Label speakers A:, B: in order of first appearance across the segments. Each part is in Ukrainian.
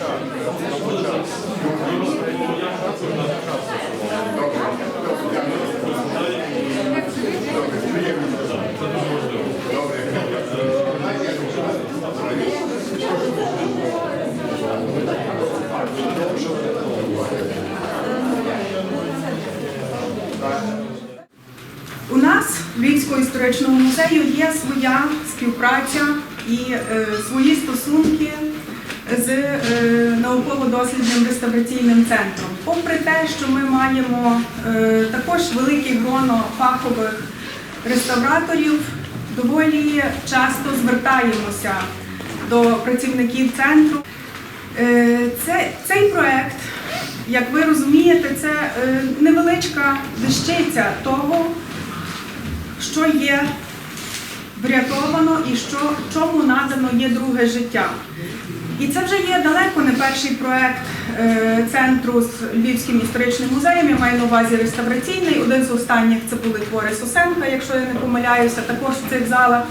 A: У нас в Львівського історичного музею є своя співпраця і е, свої стосунки з е, науково-дослідним реставраційним центром. Попри те, що ми маємо е, також велике гроно фахових реставраторів, доволі часто звертаємося до працівників центру. Е, Це, цей проект, як ви розумієте, це невеличка дещиця того, що є врятовано і що, чому надано є друге життя. І це вже є далеко не перший проект е, центру з Львівським історичним музеєм. Я маю на увазі реставраційний. Один з останніх це були твори Сосенка, якщо я не помиляюся, також в цих залах.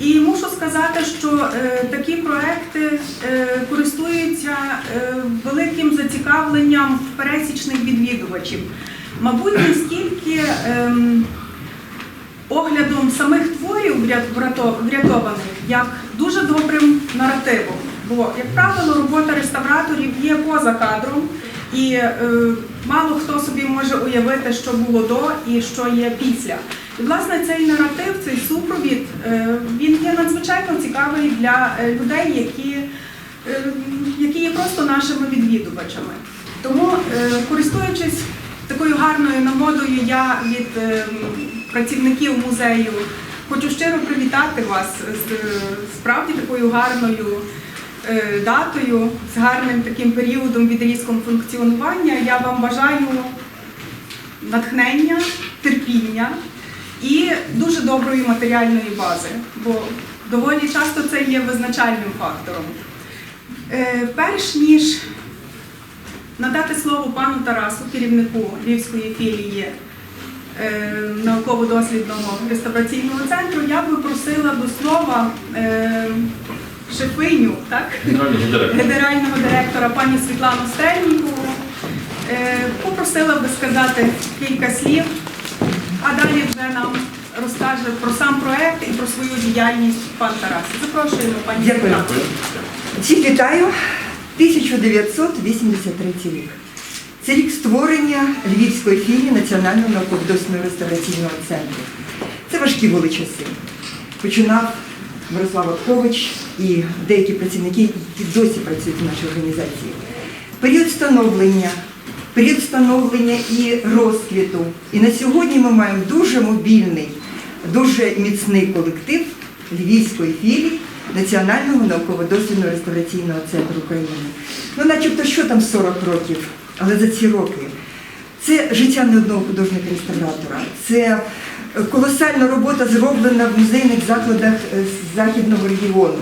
A: І мушу сказати, що е, такі проекти е, користуються е, великим зацікавленням пересічних відвідувачів. Мабуть, не стільки. ем, оглядом самих творів врятованих як дуже добрим наративом. Бо, як правило, робота реставраторів є поза кадром, і е, мало хто собі може уявити, що було до і що є після. І, власне, цей наратив, цей супровід, е, він є надзвичайно цікавий для е, людей, які, е, які є просто нашими відвідувачами. Тому, е, користуючись такою гарною нагодою, я від е, працівників музею хочу щиро привітати вас з е, справді такою гарною датою, з гарним таким періодом відрізком функціонування. Я вам бажаю натхнення, терпіння і дуже доброї матеріальної бази, бо доволі часто це є визначальним фактором. Е, Перш ніж надати слово пану Тарасу, керівнику Львівської філії е, науково-дослідного реставраційного центру, я би просила до слова шефиню, так?
B: Генерального директора.
A: генерального директора пані Світлану Стрельнікову. Е, Попросила би сказати кілька слів, а далі вже нам розкаже про сам проект і про свою діяльність пан Тарас. Запрошуємо пані
C: Дякую.
A: Світлану.
C: Всіх вітаю. 1983 рік. Це рік створення Львівської філії Національного науково-дослідного реставраційного центру. Це важкі були часи. Починав Мирослав Откович і деякі працівники, які досі працюють в нашій організації. Період становлення, період становлення і розквіту. І на сьогодні ми маємо дуже мобільний, дуже міцний колектив Львівської філії Національного науково-дослідного реставраційного центру України. Ну, начебто, що там 40 років, але за ці роки це життя не одного художника-реставратора, це колосальна робота зроблена в музейних закладах е, західного регіону.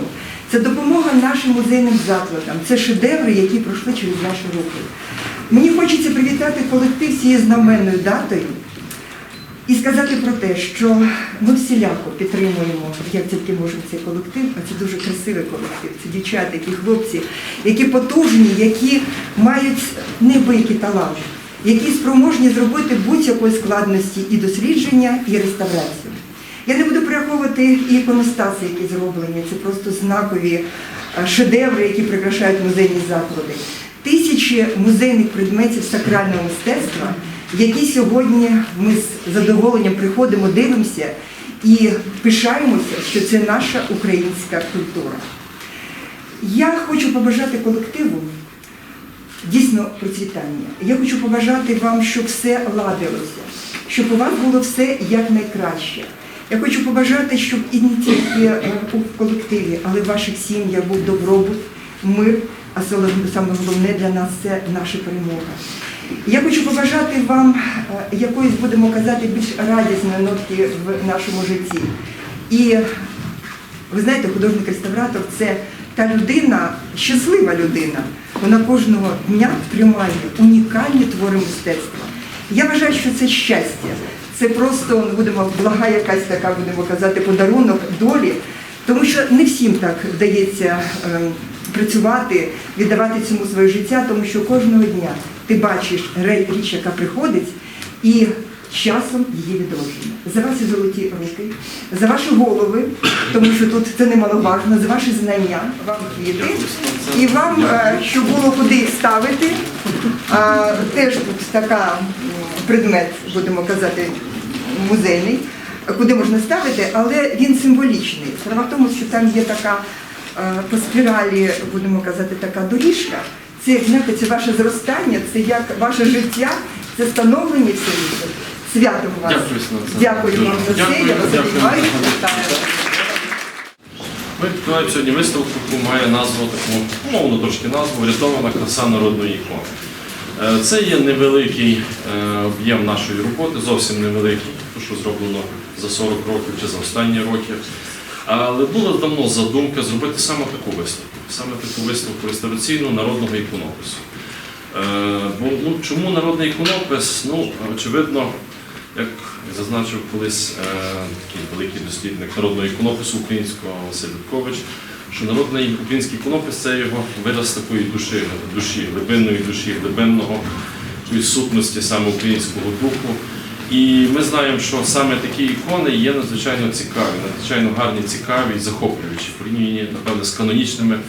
C: Це допомога нашим музейним закладам, це шедеври, які пройшли через наші руки. Мені хочеться привітати колектив цією знаменною датою і сказати про те, що ми всіляко підтримуємо, як тільки можемо цей колектив, а це дуже красивий колектив. Це дівчата, які хлопці, які потужні, які мають неабиякий талант, які спроможні зробити будь-якої складності і дослідження, і реставрацію. Я не буду перераховувати і іконостаси, які зроблені. Це просто знакові е, шедеври, які прикрашають музейні заклади. Тисячі музейних предметів сакрального мистецтва, які сьогодні ми з задоволенням приходимо, дивимося і пишаємося, що це наша українська культура. Я хочу побажати колективу дійсно процвітання. Я хочу побажати вам, щоб все ладилося, щоб у вас було все якнайкраще. Я хочу побажати, щоб і не тільки у колективі, але в ваших сім'ях був добробут, мир, а саме саме головне для нас це наша перемога. Я хочу побажати вам е, якоїсь, будемо казати, більш радісної нотки в нашому житті. І ви знаєте, художник-реставратор це та людина, щаслива людина. Вона кожного дня тримає унікальні твори мистецтва. Я вважаю, що це щастя. Це просто ну, будемо блага якась така, будемо казати, подарунок долі, тому що не всім так вдається ем, працювати, віддавати цьому своє життя, тому що кожного дня ти бачиш річ, яка приходить, і часом її відродження. За ваші золоті руки, за ваші голови, тому що тут це немаловажно, за ваші знання, вам квіти, і вам, е, щоб було куди ставити. Теж тут така предмет, будемо казати, музейний, куди можна ставити, але він символічний. Справа в тому, що там є така е, по спіралі, будемо казати, така доріжка. Це знаєте, це ваше зростання, це як ваше життя, це становлення селі. Святом вас.
B: Дякую,
C: Дякую вам за це. Я вас обіймаю.
B: Ми відкриваємо сьогодні виставку, яку має назву таку умовно трошки назву Врятована краса народної ікони. Е, Це є невеликий е, об'єм нашої роботи, зовсім невеликий, то що зроблено за 40 років чи за останні роки. Але була давно задумка зробити саме таку виставку, саме таку виставку реставраційну народного іконопису. Е, Бо ну, чому народний іконопис? Ну, очевидно, як зазначив колись е, такий великий дослідник народного іконопису українського Василь Люткович, що народний український іконопис це його вираз такої душі, душі, глибинної душі, глибинного сутності саме українського духу. І ми знаємо, що саме такі ікони є надзвичайно цікаві, надзвичайно гарні, цікаві і захоплюючі, порівняні, напевно, з канонічними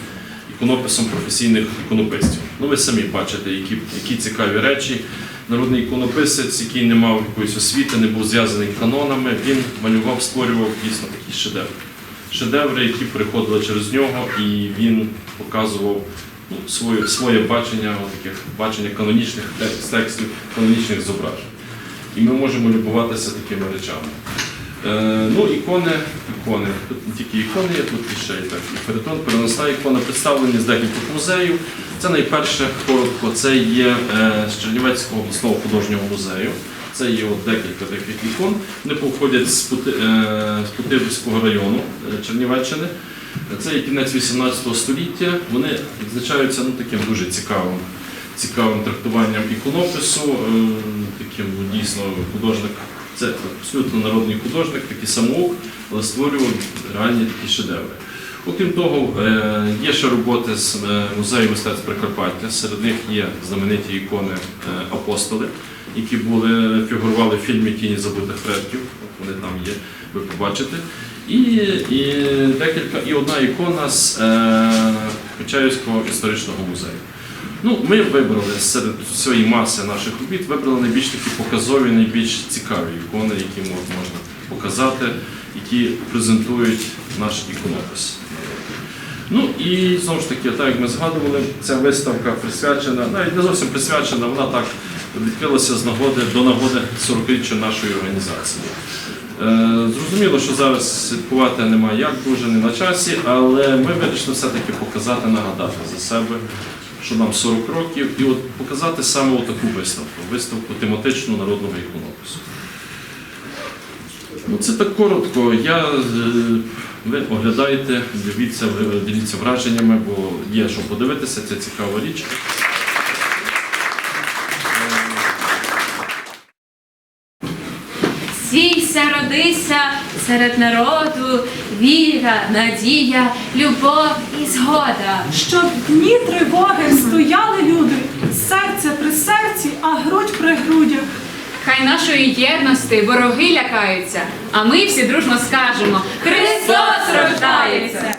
B: іконописом професійних іконописців. Ну ви самі бачите, які, які цікаві речі. Народний іконописець, який не мав якоїсь освіти, не був зв'язаний канонами, він малював, створював дійсно такі шедеври. Шедеври, які приходили через нього, і він показував ну, своє, своє бачення, таких бачення канонічних текстів, канонічних зображень. І ми можемо любуватися такими речами. Е, ну, ікони, ікони. Тут не тільки ікони є, тут і ще і так. Перетон, переносна ікона представлені з декількох музеїв. Це найперше коротко, це є е, з Чернівецького обласного художнього музею. Це є от декілька таких ікон. Вони походять з, е, Путивського району Чернівеччини. Це є кінець 18 століття. Вони відзначаються ну, таким дуже цікавим, цікавим трактуванням іконопису. Таким ну, дійсно художник. Це абсолютно народний художник, такий самоук, але створював реальні такі шедеври. Окрім того, е, є ще роботи з е, музею мистецтв Прикарпаття. Серед них є знамениті ікони е, апостоли, які були фігурували в фільмі Тіні забутих предків. Вони там є, ви побачите. І, і декілька, і одна ікона з Почаївського історичного музею. Ну, ми вибрали серед цієї маси наших робіт, вибрали найбільш такі показові, найбільш цікаві ікони, які можна показати, які презентують наш іконопис. Ну і знову ж таки, так як ми згадували, ця виставка присвячена, навіть не зовсім присвячена, вона так відкрилася з нагоди до нагоди 40-річчя нашої організації. Е, Зрозуміло, що зараз святкувати немає як дуже не на часі, але ми вирішили все-таки показати, нагадати за себе, що нам 40 років, і от показати саме таку виставку, виставку тематичну народного іконопису. Ну, це так коротко. Я, е, ви оглядаєте, дивіться, діліться враженнями, бо є що подивитися, це цікава річ.
D: Сійся, родися серед народу, віра, надія, любов і згода.
E: Щоб дні тривоги стояли люди, серце при серці, а грудь при грудях.
D: Хай нашої єдності вороги лякаються, а ми всі дружно скажемо Христос рождається!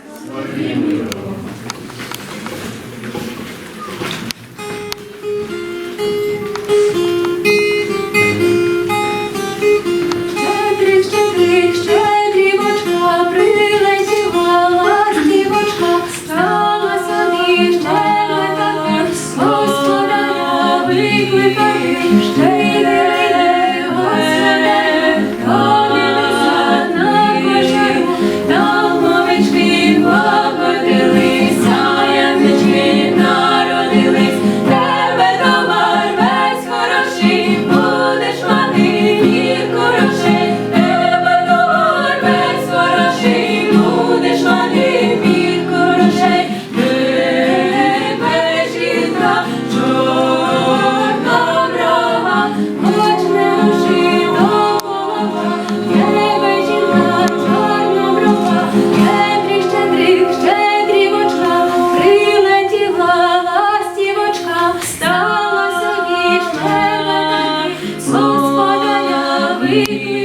D: we